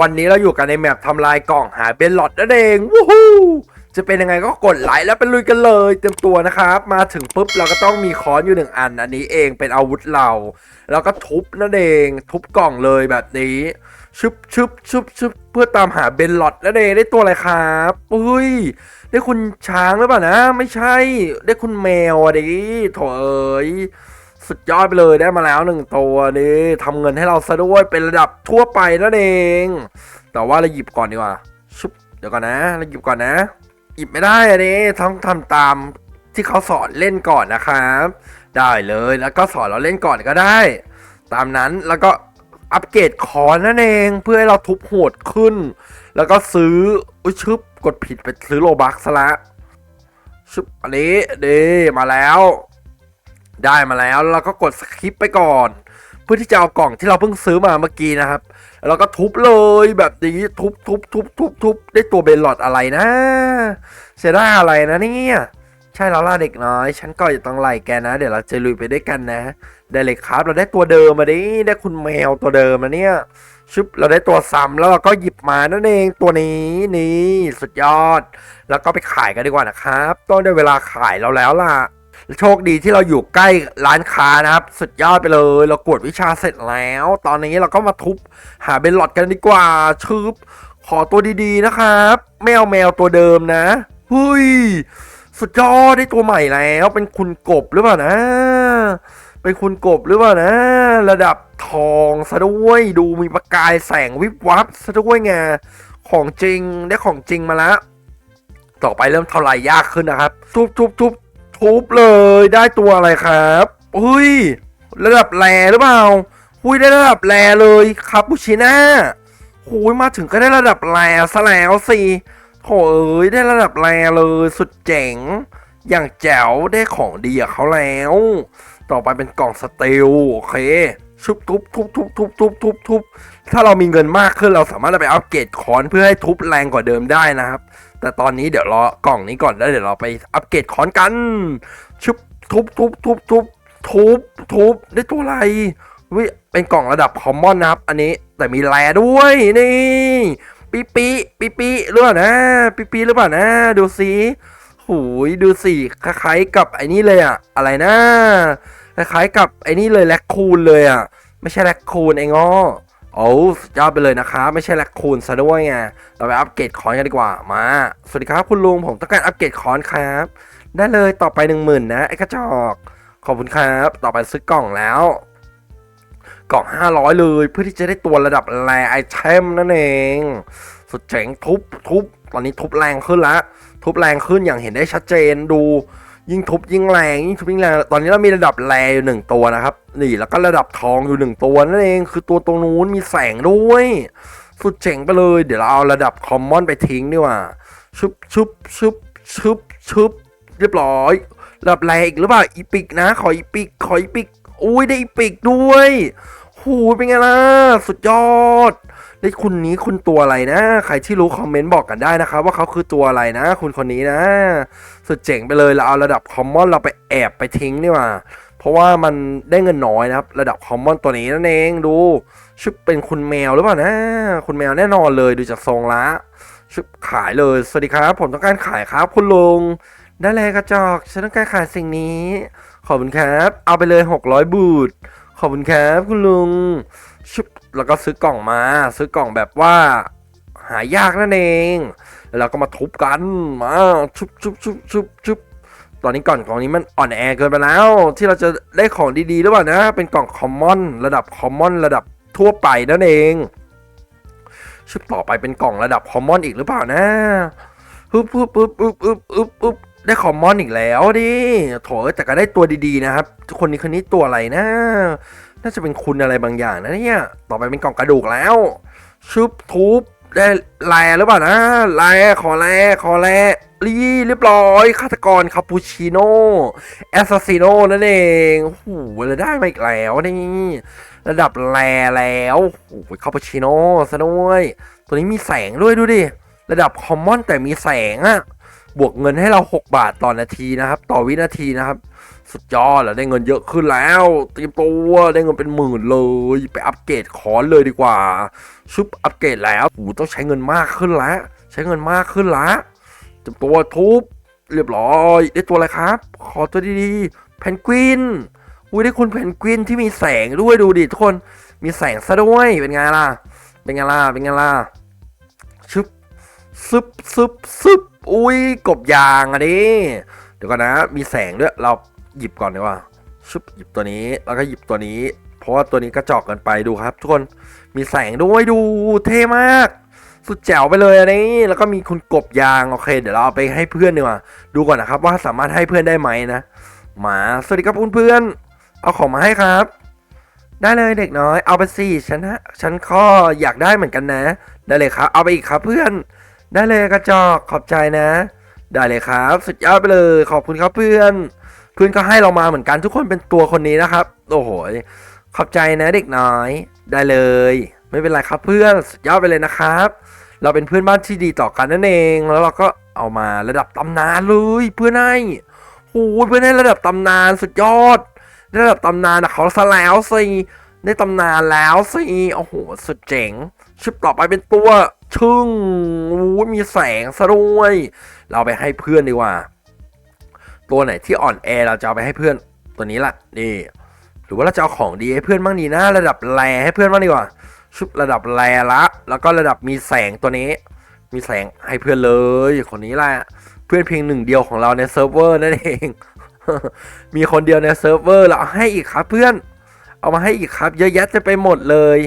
วันนี้เราอยู่กันในแมปทำลายกล่องหาเบนลอดนั่นเองวู้ฮู้จะเป็นยังไงก็กดไลค์แล้วไปลุยกันเลยเตรียมตัวนะครับ มาถึงปุ๊บเราก็ต้องมีค้อนอยู่หนึ่งอัน อันนี้เองเป็นอาวุธเรา แล้วก็ทุบนั่นเอง ทุบกล่องเลยแบบนี้ชึบชึบชึบชึบเพื่อตามหาเบนลอดนั่นเองได้ตัวอะไรครับอุ้ยได้คุณช้างหรือเปล่านะ ไม่ใช่ได้คุณแมวอะดิโถเอ้ย สุดยอดไปเลยได้มาแล้วหนึ่งตัวนี่ทำเงินให้เราซะด้วยเป็นระดับทั่วไปนั่นเอง แต่ว่าเราหยิบก่อนดีกว่าชุบเดี๋ยวก่อนนะเราหยิบก่อนนะ หยิบไม่ได้อะนี่ต้องทำตามที่เขาสอนเล่นก่อนนะครับ ได้เลยแล้วก็สอนเราเล่นก่อนก็ได้ ตามนั้นแล้วก็อัปเกรดคอนนั่นเองเพื่อให้เราทุบโหดขึ้น แล้วก็ซื้ออุ้ยชึบกดผิดไปซื้อโลบักซะละชึบอันนี้ดีมาแล้ว ได้มาแล้วเราก็กดสคิปไปก่อน เพื่อที่จะเอากล่องที่เราเพิ่งซื้อมาเมื่อกี้นะครับ แล้วก็ทุบเลยแบบนี้ทุบทุบทุบทุบทุบได้ตัวเบลลอดอะไรนะ เสียได้อะไรนะเนี่ยใช่แล้วล่ะเด็กน้อย ฉันก็จะต้องไล่แกนะ เดี๋ยวเราจะลุยไปด้วยกันนะ ได้เลยครับ เราได้ตัวเดิมมาดิ ได้คุณแมวตัวเดิมมาเนี่ย ชึบ เราได้ตัวซ้ำแล้วเราก็หยิบมานั่นเองตัวนี้นี่สุดยอด แล้วก็ไปขายกันดีกว่านะครับ ต้องได้เวลาขายเราแล้วล่ะ โชคดีที่เราอยู่ใกล้ร้านค้านะครับ สุดยอดไปเลย เรากวดวิชาเสร็จแล้ว ตอนนี้เราก็มาทุบหาเบนหลอดกันดีกว่าชึบขอตัวดีๆนะครับไม่เอาแมวตัวเดิมนะเฮ้ยสุดยอดได้ตัวใหม่แล้วเป็นคุณกบหรือเปล่านะ เป็นคุณกบหรือเปล่านะ ระดับทองซะด้วยดูมีประกายแสงวิบวับซะด้วยไงของจริงได้ของจริงมาแล้ว ต่อไปเริ่มเท่าไหร่ยากขึ้นนะครับทุบทุบทุบ ทุบเลยได้ตัวอะไรครับเฮ้ยระดับแรหรือเปล่าหุยได้ระดับแรเลยคาปูชิน่าหุยมาถึงก็ได้ระดับแรซะแล้วสิโถเอ้ยได้ระดับแรเลยสุดเจ๋ง อย่างแจ๋วได้ของดีกับเขาแล้ว ต่อไปเป็นกล่องสเตลโอเคชุบทุบทุบทุบทุบทุบทุบทุบ ถ้าเรามีเงินมากขึ้นเราสามารถไปอัปเกรดคอนเพื่อให้ทุบแรงกว่าเดิมได้นะครับ แต่ตอนนี้เดี๋ยวรอกล่องนี้ก่อนแล้วเดี๋ยวเราไปอัปเกรดคอนกัน ชุบทุบทุบทุบทุบทุบทุบได้ตัวอะไรวิเป็นกล่องระดับคอมมอนนะครับ อันนี้แต่มีแร่ด้วยนี่ปีปีปีปีหรือเปล่านะปีปีหรือเปล่านะ ดูสิหูยดูสิคล้ายๆกับไอ้นี่เลยอะอะไรนะคล้ายๆกับไอ้นี่เลยแลคคูนเลยอะไม่ใช่แลคคูนไอ้งอ โอ้ยอดไปเลยนะครับไม่ใช่แลคคูนซะด้วยไงเราไปอัปเกรดคอนกันดีกว่ามา สวัสดีครับคุณลุงผมต้องการอัปเกรดคอนครับ ได้เลยต่อไปหนึ่งหมื่นนะไอ้กระจอกขอบคุณครับ ต่อไปซื้อกล่องแล้ว กล่อง 500 เลยเพื่อที่จะได้ตัวระดับแรไอเทมนั่นเอง สุดเจ๋งทุบทุบตอนนี้ทุบแรงขึ้นละทุบแรงขึ้นอย่างเห็นได้ชัดเจนดู ยิ่งทุบยิ่งแรงยิ่งทุบยิ่งแรงตอนนี้เรามีระดับแรอยู่หนึ่งตัวนะครับ นี่แล้วก็ระดับทองอยู่หนึ่งตัวนั่นเองคือตัวตรงนู้นมีแสงด้วย สุดเจ๋งไปเลย เดี๋ยวเราเอาระดับคอมมอนไปทิ้งดีกว่าชุบชุบชุบชุบชุบเรียบร้อยระดับแรอีกหรือเปล่าอีปิกนะ ขออีปิกขออีปิกอุ้ยได้อีปิกด้วยหูเป็นไงล่ะสุดยอด ได้คุณนี้คุณตัวอะไรนะ ใครที่รู้คอมเมนต์บอกกันได้นะครับ ว่าเขาคือตัวอะไรนะ คุณคนนี้นะ สุดเจ๋งไปเลยเราเอาระดับคอมมอนเราไปแอบไปทิ้งดีกว่าเพราะว่ามันได้เงินน้อยนะครับ ระดับคอมมอนตัวนี้นั่นเองดูชุบเป็นคุณแมวหรือเปล่านะ คุณแมวแน่นอนเลยดูจากทรงละชุบขายเลยสวัสดีครับ ผมต้องการขายครับคุณลุงได้เลยกระจอกฉันต้องการขายสิ่งนี้ ขอบคุณครับ เอาไปเลย 600 บูทขอบคุณครับ คุณลุงชุบ แล้วก็ซื้อกล่องมา ซื้อกล่องแบบว่าหายากนั่นเอง แล้วเราก็มาทุบกันมาชุบชุบชุบชุบชุบตอนนี้ก่อนกล่องนี้มันอ่อนแอเกินไปแล้ว ที่เราจะได้ของดีๆหรือเปล่านะ เป็นกล่องคอมมอนระดับคอมมอนระดับทั่วไปนั่นเองชุบต่อไปเป็นกล่องระดับคอมมอนอีกหรือเปล่านะฮึบฮึบฮึบฮึบฮึบฮึบฮึบได้คอมมอนอีกแล้วดิโถเอ้ยแต่ก็ได้ตัวดีๆนะครับคนนี้คนนี้ตัวอะไรนะ น่าจะเป็นคุณอะไรบางอย่างนะเนี่ย ต่อไปเป็นกล่องกระดูกแล้วชุบทุบได้แลหรือเปล่านะแลขอแลขอแลรีเรียบร้อยฆาตกรคาปูชิโน่แอสซัสซิโน่นั่นเองโอ้โหเราได้มาอีกแล้วนี่ ระดับแลแล้วโอ้โหคาปูชิโน่ซะด้วย ตัวนี้มีแสงด้วยดูดิ ระดับคอมมอนแต่มีแสงอะ บวกเงินให้เรา 6 บาทต่อนาทีนะครับ ต่อวินาทีนะครับ สุดยอดแล้วได้เงินเยอะขึ้นแล้วเตรียมตัวได้เงินเป็นหมื่นเลย ไปอัปเกรดคอนเลยดีกว่า ชุบอัปเกรดแล้วโอ้ต้องใช้เงินมากขึ้นแล้วใช้เงินมากขึ้นละเตรียมตัวทุบเรียบร้อย ได้ตัวอะไรครับ ขอตัวดีๆเพนกวินอุ้ยได้คุณเพนกวินที่มีแสงด้วยดูดิทุกคนมีแสงซะด้วยเป็นไงล่ะ เป็นไงล่ะเป็นไงล่ะชึบซึบซึบซึบ อุ้ยกบยางอะดิเดี๋ยวก่อนนะ มีแสงด้วย เราหยิบก่อนดีกว่าชึบหยิบตัวนี้ แล้วก็หยิบตัวนี้ เพราะว่าตัวนี้กระจอกเกันไปดูครับ ทุกคน มีแสงด้วยดู เท่มาก สุดแจ๋วไปเลยอันนี้ แล้วก็มีคุณกบยาง โอเค เดี๋ยวเราเอาไปให้เพื่อนดีกว่า ดูก่อนนะครับว่าสามารถให้เพื่อนได้ไหมนะมา สวัสดีครับเพื่อนเอาของมาให้ครับ ได้เลยเด็กน้อย เอาไปสิฉันฮะ ฉันก็อยากได้เหมือนกันนะ ได้เลยครับ เอาไปอีกครับเพื่อน ได้เลยกระจอกขอบใจนะ ได้เลยครับ สุดยอดไปเลย ขอบคุณครับเพื่อน เพื่อนก็ให้เรามาเหมือนกันทุกคนเป็นตัวคนนี้นะครับ โอ้โห ขอบใจนะเด็กน้อย ได้เลย ไม่เป็นไรครับเพื่อน สุดยอดไปเลยนะครับ เราเป็นเพื่อนบ้านที่ดีต่อกันนั่นเอง แล้วเราก็เอามาระดับตำนานเลยเพื่อนให้โอ้โหเพื่อนให้ระดับตำนานสุดยอด ระดับตำนานนะเขาซะแล้วสิได้ตำนานแล้วสิโอ้โหสุดเจ๋งชุดต่อไปเป็นตัว ชึ่งโอ้มีแสงซะด้วย เราไปให้เพื่อนดีกว่า ตัวไหนที่อ่อนแอเราจะเอาไปให้เพื่อนตัวนี้ละนี่หรือว่าเราจะเอาของดีให้เพื่อนบ้างดีนะ ระดับแรให้เพื่อนบ้างดีกว่า ชุบระดับแรละ แล้วก็ระดับมีแสงตัวนี้ มีแสงให้เพื่อนเลยคนนี้แหละเพื่อนเพียงหนึ่งเดียวของเราในเซิร์ฟเวอร์นั่นเอง มีคนเดียวในเซิร์ฟเวอร์เราเอาให้อีกครับเพื่อน เอามาให้อีกครับ เยอะแยะจะไปหมดเลย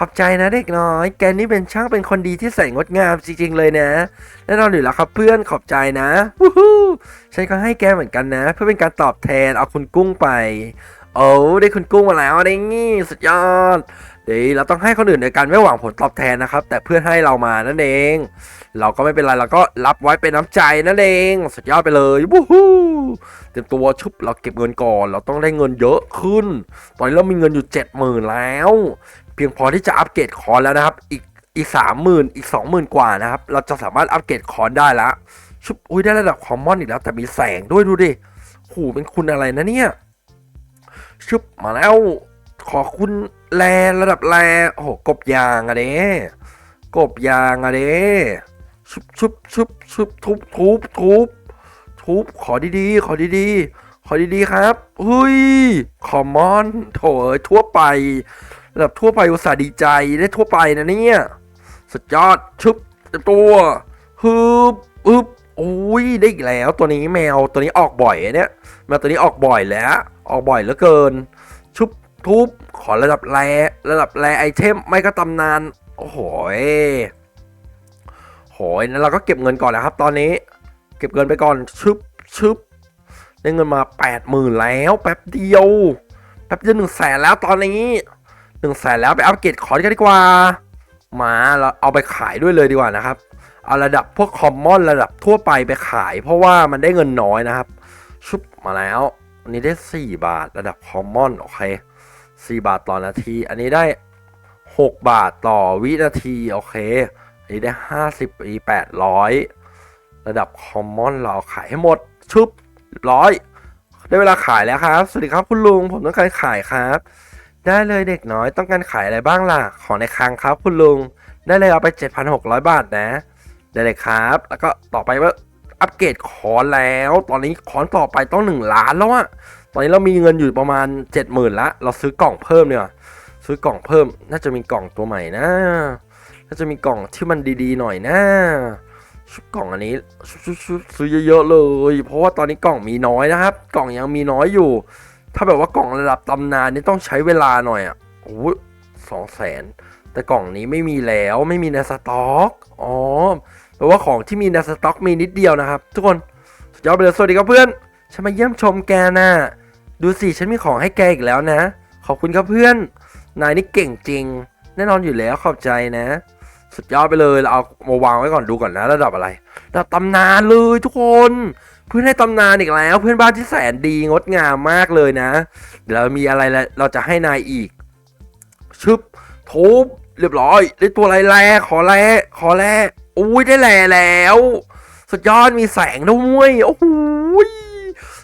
ขอบใจนะเด็กน้อย แกนี่เป็นช่างเป็นคนดีที่ใส่งดงามจริงๆเลยนะ แน่นอนอยู่แล้วครับเพื่อนขอบใจนะวู้ฮู้ฉันก็ให้แกเหมือนกันนะ เพื่อเป็นการตอบแทนเอาคุณกุ้งไป โอ้ได้คุณกุ้งมาแล้วได้งี้สุดยอดเดี๋ยวเราต้องให้คนอื่นในการไม่หวังผลตอบแทนนะครับ แต่เพื่อนให้เรามานั่นเอง เราก็ไม่เป็นไรเราก็รับไว้เป็นน้ำใจนั่นเองสุดยอดไปเลยวู้ฮู้เตรียมตัวชุบเราเก็บเงินก่อน เราต้องได้เงินเยอะขึ้น ตอนนี้เรามีเงินอยู่เจ็ดหมื่นแล้ว เพียงพอที่จะอัปเกรดคอนแล้วนะครับ อีกอีกสามหมื่นอีกสองหมื่นกว่านะครับ เราจะสามารถอัปเกรดคอนได้ละชุบอุ้ยได้ระดับคอมมอนอีกแล้ว แต่มีแสงด้วยดูดิโหเป็นคุณอะไรนะเนี่ย ชุบมาแล้ว ขอคุณแลระดับแลโอ้โหกบยางอะเด้กบยางอะเด้ชุบชุบชุบชุบทุบทุบทุบทุบขอดีๆ ขอดีๆ ขอดีๆครับเฮ้ยคอมมอนโถเอ้ยทั่วไป ระดับทั่วไปอุตส่าห์ดีใจได้ทั่วไปนะเนี่ย สุดยอดชุบเต็มตัวฮึบฮึบโอ้ยได้อีกแล้วตัวนี้แมวตัวนี้ออกบ่อยเนี่ยแมวตัวนี้ออกบ่อยแล้ว ออกบ่อยเหลือเกิน ชุบทุบขอระดับแรระดับแรไอเทมไม่ก็ตำนาน โอ้โหยโหยนั้นเราก็เก็บเงินก่อนนะครับ ตอนนี้ เก็บเงินไปก่อนชึบชึบได้เงินมาแปดหมื่นแล้ว แป๊บเดียว แป๊บเดียวหนึ่งแสนแล้วตอนนี้ หนึ่งแสนแล้วไปอัปเกรดคอร์ดกันดีกว่า มาเราเอาไปขายด้วยเลยดีกว่านะครับ เอาระดับพวกคอมมอนระดับทั่วไปไปขาย เพราะว่ามันได้เงินน้อยนะครับ ชุบมาแล้วอันนี้ได้ 4 บาทระดับคอมมอนโอเค4บาทต่อนาที อันนี้ได้ 6 บาทต่อวินาทีโอเค อันนี้ได้ 50ปี800 ระดับคอมมอนเราขายให้หมดชุบร้อยได้เวลาขายแล้วครับ สวัสดีครับคุณลุง ผมต้องการขายครับ ได้เลยเด็กน้อยต้องการขายอะไรบ้างล่ะ ของในคลังครับคุณลุง ได้เลยเอาไป 7,600 บาทนะ ได้เลยครับ แล้วก็ต่อไปว่าอัปเกรดคอนแล้ว ตอนนี้คอนต่อไปต้อง 1 ล้านแล้วอะตอนนี้เรามีเงินอยู่ประมาณ 70,000ละเราซื้อกล่องเพิ่มเนี่ยซื้อกล่องเพิ่ม น่าจะมีกล่องตัวใหม่นะ น่าจะมีกล่องที่มันดีๆหน่อยนะชุดกล่องอันนี้ซื้อเยอะๆเลย เพราะว่าตอนนี้กล่องมีน้อยนะครับ กล่องยังมีน้อยอยู่ ถ้าแบบว่ากล่องระดับตำนานนี่ต้องใช้เวลาหน่อยอะโอ้สองแสนแต่กล่องนี้ไม่มีแล้วไม่มีในสต็อกอ๋อแปลว่าของที่มีในสต็อกมีนิดเดียวนะครับ ทุกคนสุดยอดไปเลยสวัสดีครับเพื่อนฉันมาเยี่ยมชมแกนะดูสิฉันมีของให้แกอีกแล้วนะ ขอบคุณครับเพื่อน นายนี่เก่งจริง แน่นอนอยู่แล้วขอบใจนะ สุดยอดไปเลยเราเอามาวางไว้ก่อนดูก่อนนะ ระดับอะไร ระดับตำนานเลยทุกคน เพื่อนให้ตำนานอีกแล้ว เพื่อนบ้านที่แสนดีงดงามมากเลยนะ เดี๋ยวเรามีอะไรล้วเราจะให้นายอีก ชึบทุบเรียบร้อยได้ตัวอะไรแลขอแลขอแลอุ้ยได้แลแล้ว สุดยอดมีแสงด้วยโอ้โห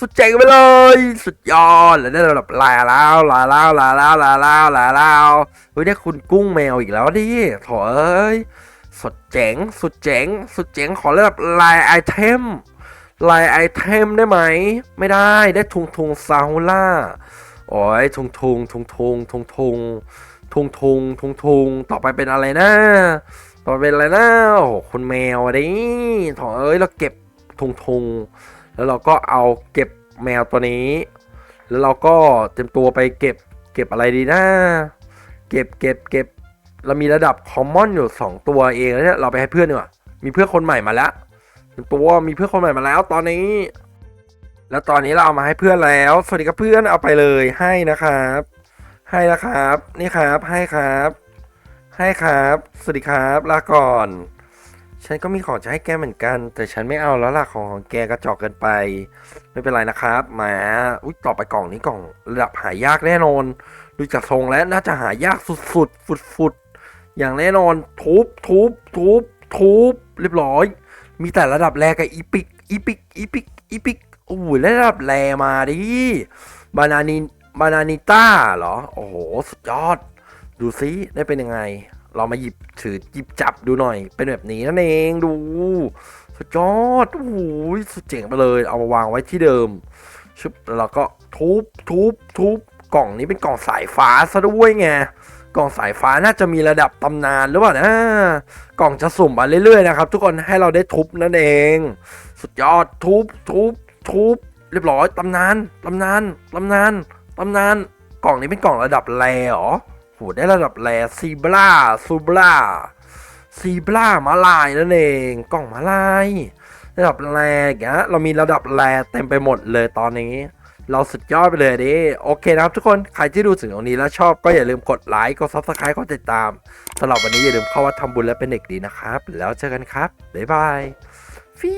สุดเจ๋งไปเลย สุดยอดแล้วได้ระดับลายแล้วลายแล้วลายแล้วลายแล้วลายแล้วเฮ้ยได้คุณกุ้งแมวอีกแล้วดิถเอ้ยสุดเจ๋ง สุดเจ๋ง สุดเจ๋งขอระดับลายไอเทม ลายไอเทมได้ไหม ไม่ได้ได้ทุงทุงซาฮูล่าโอ้ยทุงทุงทุงทุงทุงทุงทุงทุงทุงทุงต่อไปเป็นอะไรนะต่อไปเป็นอะไรนะโอ้คุณแมวอะดิโถเอ้ยเราเก็บทุงทุงแล้วเราก็เอาเก็บแมวตัวนี้ แล้วเราก็เต็มตัวไปเก็บเก็บอะไรดีนะ เก็บเก็บเก็บเรามีระดับคอมมอนอยู่ 2 ตัวเองแล้วเนี่ยเราไปให้เพื่อนดีกว่ามีเพื่อนคนใหม่มาแล้ว ตัวมีเพื่อนคนใหม่มาแล้วตอนนี้ แล้วตอนนี้เราเอามาให้เพื่อนแล้ว สวัสดีครับเพื่อนเอาไปเลยให้นะครับ ให้นะครับ นี่ครับให้ครับ ให้ครับ สวัสดีครับลาก่อน ฉันก็มีของจะให้แกเหมือนกัน แต่ฉันไม่เอาแล้วล่ะของของแกกระจอกเกินไป ไม่เป็นไรนะครับแหมาอุ้ยต่อไปกล่องนี้กล่องระดับหายากแน่นอนดูจากทรงแล้วน่าจะหายากสุดๆฟุดๆอย่างแน่นอนทุบทุบทุบทุบเรียบร้อย มีแต่ระดับแรกับอีพิกอีพิกอีพิกอีพิกโอ้โหแล้วระดับแรมาดิบานานิบานานิต้าเหรอ โอ้โห สุดยอด ดูซิได้เป็นยังไง เรามาหยิบถือหยิบจับดูหน่อย เป็นแบบนี้นั่นเองดู สุดยอดโอ้โหสุดเจ๋งไปเลย เอามาวางไว้ที่เดิมชึบแล้วก็ทุบทุบทุบกล่องนี้เป็นกล่องสายฟ้าซะด้วยไง กล่องสายฟ้าน่าจะมีระดับตำนานหรือเปล่านะกล่องจะสุ่มมาเรื่อยๆนะครับทุกคนให้เราได้ทุบนั่นเอง สุดยอดทุบทุบทุบเรียบร้อยตำนานตำนานตำนานตำนานกล่องนี้เป็นกล่องระดับแรหรอโหได้ระดับแรซีบราซูบราซีบรามาลายนั่นเองกล่องมาลาย ระดับแรอย่างเงี้ยเรามีระดับแรเต็มไปหมดเลยตอนนี้ เราสุดยอดไปเลยดิโอเคนะครับทุกคนใครที่ดูถึงตรงนี้แล้วชอบก็อย่าลืมกดไลค์กด subscribe กดติดตามสำหรับวันนี้อย่าลืมเข้าวัดทำบุญและเป็นเด็กดีนะครับ แล้วเจอกันครับ บ๊ายบายฟี